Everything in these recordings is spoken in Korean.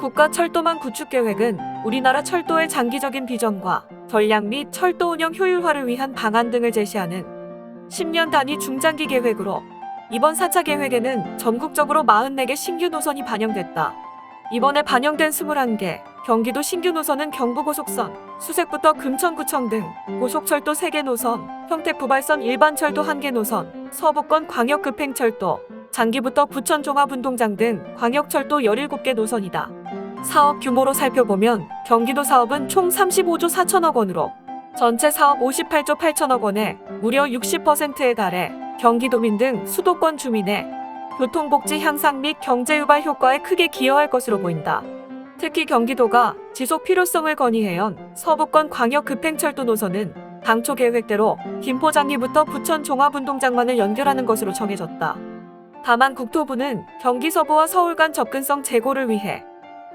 국가 철도망 구축 계획은 우리나라 철도의 장기적인 비전과 전략 및 철도 운영 효율화를 위한 방안 등을 제시하는 10년 단위 중장기 계획으로 이번 4차 계획에는 전국적으로 44개 신규 노선이 반영됐다. 이번에 반영된 21개 경기도 신규 노선은 경부고속선, 수색부터 금천구청 등 고속철도 3개 노선, 평택부발선 일반철도 1개 노선, 서부권 광역급행철도, 장기부터 부천 종합운동장 등 광역철도 17개 노선이다. 사업 규모로 살펴보면 경기도 사업은 총 35조 4천억 원으로 전체 사업 58조 8천억 원에 무려 60%에 달해 경기도민 등 수도권 주민의 교통복지 향상 및 경제 유발 효과에 크게 기여할 것으로 보인다. 특히 경기도가 지속 필요성을 건의해온 서부권 광역 급행철도 노선은 당초 계획대로 김포장리부터 부천 종합운동장만을 연결하는 것으로 정해졌다. 다만 국토부는 경기 서부와 서울 간 접근성 제고를 위해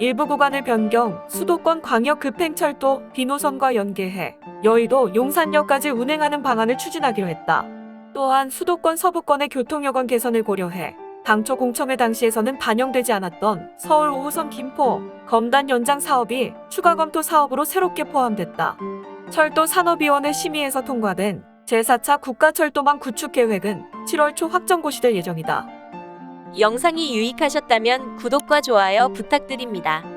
일부 구간을 변경, 수도권 광역급행철도 B노선과 연계해 여의도 용산역까지 운행하는 방안을 추진하기로 했다. 또한 수도권 서부권의 교통 여건 개선을 고려해 당초 공청회 당시에서는 반영되지 않았던 서울 5호선 김포 검단 연장 사업이 추가 검토 사업으로 새롭게 포함됐다. 철도 산업위원회 심의에서 통과된 제4차 국가철도망 구축 계획은 7월 초 확정 고시될 예정이다. 영상이 유익하셨다면 구독과 좋아요 부탁드립니다.